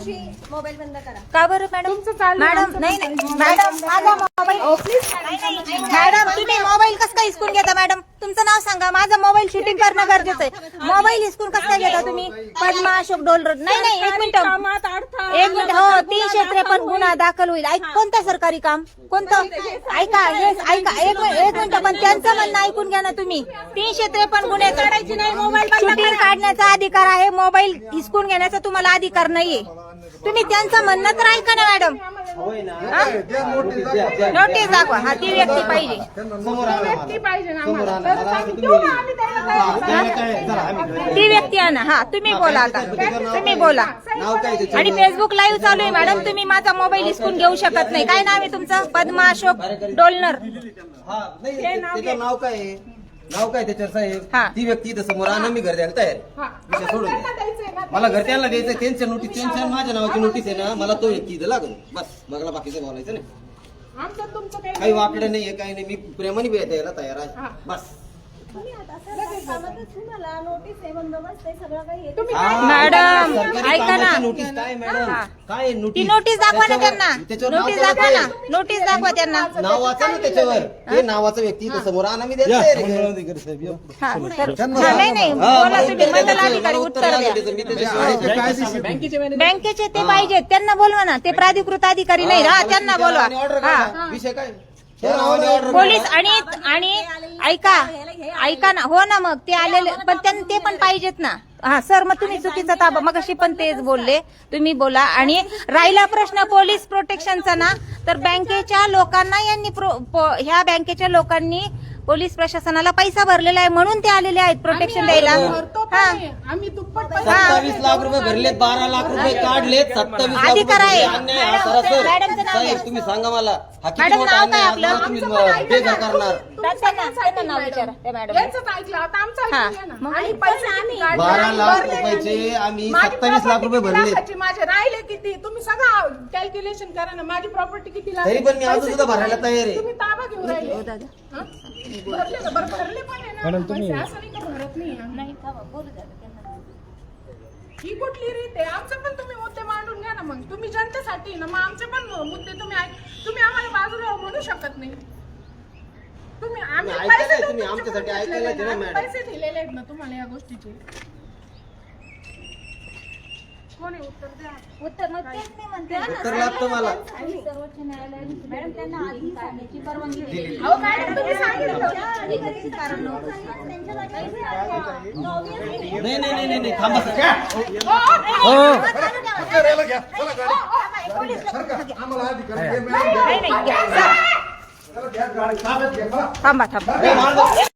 मावशी मोबाईल बंद करा. का बरं मॅडम मॅडम नाही मॅडम माझा मोबाईल मॅडम तुम्ही मोबाईल कसं काय हिसकून घेता मॅडम तुमचं नाव सांगा माझा मोबाईल शूटिंग करणं गरजेचं आहे. मोबाईल हिसकून कसं काय घेता तुम्ही? पद्मा अशोक डोलर नाही नाही एक मिनिट. एक मिनिट. हो तीनशे त्रेपन्न गुन्हा दाखल होईल. ऐक कोणतं सरकारी काम? कोणतं? ऐका हे ऐका. एक मिनिट एक मिनिट पण त्यांचं म्हणणं ऐकून घ्या ना तुम्ही. तीनशे त्रेपन्न गुन्हे काढायचे नाही मोबाईल शूटिंग काढण्याचा अधिकार आहे मोबाईल हिसकून घेण्याचा तुम्हाला अधिकार नाहीये. तुम्ही त्यांचं म्हणणं तर ऐका ना मॅडम? नोटीस दाखवा. हा ती व्यक्ती पाहिजे. व्यक्ती पाहिजे ना आम्हाला तर आम्ही देऊ ना, आम्ही त्याला काय ती व्यक्ती आणा हा तुम्ही बोला आता. तुम्ही बोला. आणि फेसबुक लाईव्ह चालू आहे मॅडम तुम्ही माझा मोबाईल हिसकून घेऊ शकत नाही. काय नाव आहे तुमचं? पद्मा अशोक डोलनर. हा नाही त्याचं नाव काय आहे? नाव काय त्याच्यावर साहेब हा. ती व्यक्ती इथं समोर आणा मी घर द्यायला तयार आहे. हा. विषय सोडून त्यांना द्या. द्यायचंय ना. मला घर द्यायला द्यायचं त्यांच्या नोटीस त्यांच्या माझ्या नावाची नोटीस आहे ना मला तो व्यक्ती इथं लागून बस मला बाकीचं बोलायचं नाही आमचं तुमचं काही काही वाकडं नाहीये काही नाही मी प्रेमाने द्यायला तयार हा. आहे बस तुम्ही आता सरकारी कामातच तुम्हाला नोटीस आहे बंदोबस्त आहे सगळं काही आहे. तुम्ही मॅडम, ऐका ना. नोटीस काय मॅडम काय ती नोटीस नोटीस दाखवा ना त्यांना. त्याच्यावर नाव नोटीस दाखवा ना? नोटीस दाखवा त्यांना. नाव वाचा ना त्याच्यावर. ते नावाचा व्यक्ती इथं समोर आणा मी. हा, तर- हा, नाही नाही. बोला मला तुम्ही. मंडल अधिकारी उत्तर उत्तर द्या. मी बँकेचे ते पाहिजेत. त्यांना बोलवा ना. ते प्राधिकृत अधिकारी नाही. हा त्यांना बोलवा. हा. विषय काय? पोलीस आणि आणि ऐका ऐका ना हो ना मग ते आलेले पण त्यांना ते पण पाहिजेत ना. हा सर मग तुम्ही चुकीचा ताबा मग अशी पण तेच बोलले. तुम्ही बोला. आणि राहिला प्रश्न पोलीस प्रोटेक्शनचा ना. तर बँकेच्या लोकांना यांनी ह्या बँकेच्या लोकांनी पोलीस प्रशासनाला पैसा भरलेला आहे म्हणून ते आलेले आहेत प्रोटेक्शन द्यायला भरतो हा पण आम्ही दुप्पट पैसे सत्तावीस लाख रुपये भरलेत बारा लाख रुपये काढलेत सत्तावीस लाख अधिकार रुपये आहे. भरले. अन्याय हा सरासर. मॅडमचं नाव साहेब घ्या. तुम्ही सांगा मला हा किती मॅडम, मोठा नाव अन्याय काय आहे? आपलं? मला तुम्ही बेघर. करणार तुम्ही त्यांना- सगळ्यांसाठी त्यांना नाव विचारा, त्या मॅडम. यांचंच ऐकलं आता आमचं हा. ऐकून घ्या ना. मग आणि पैसे किती काढले? बारा लाख भरले रुपयाचे. आम्ही माझी 27 लाख property रुपये किती भरले. लाखाची माझे राहिले किती तुम्ही सगळं कॅल्क्युलेशन करा ना माझी प्रॉपर्टी किती लाख तरी पण मी अजून सुद्धा भरायला तयार आहे. तुम्ही ताबा घेऊन राहिले हा? भरले ना बरं भरले पण आहे ना. पैसे असं नाही का भरत नाही आम्ही. ही कुठली रीत आहे? आमचं पण तुम्ही मुद्दे मांडून घ्या ना मग. तुम्ही जनतेसाठी ना मग आमचे पण मुद्दे तुम्ही ऐक तुम्ही आम्हाला बाजूला म्हणू शकत नाही. तुम्ही आम्ही तुम्ही ऐकायला पैसे आहे, देऊन तुम्ही. आमच्यासाठी ऐकायला आहे ना. मॅडम. पैसे दिलेले आहेत ना तुम्हाला या गोष्टीचे. कोण उत्तर द्या? उत्तर मग तेच मी म्हणते ना. उत्तर लागतं मला. सर्वोच्च न्यायालयाने मॅडम त्यांना आधी काढण्याची परवानगी दिली. अहो मॅडम तुम्ही सांगितलं अधिकारीचं कारण नव्हतं. नाही नाही. नाही नाही, नाही थांबा नाही, नाही, घ्या, सर. थांबा थांबा.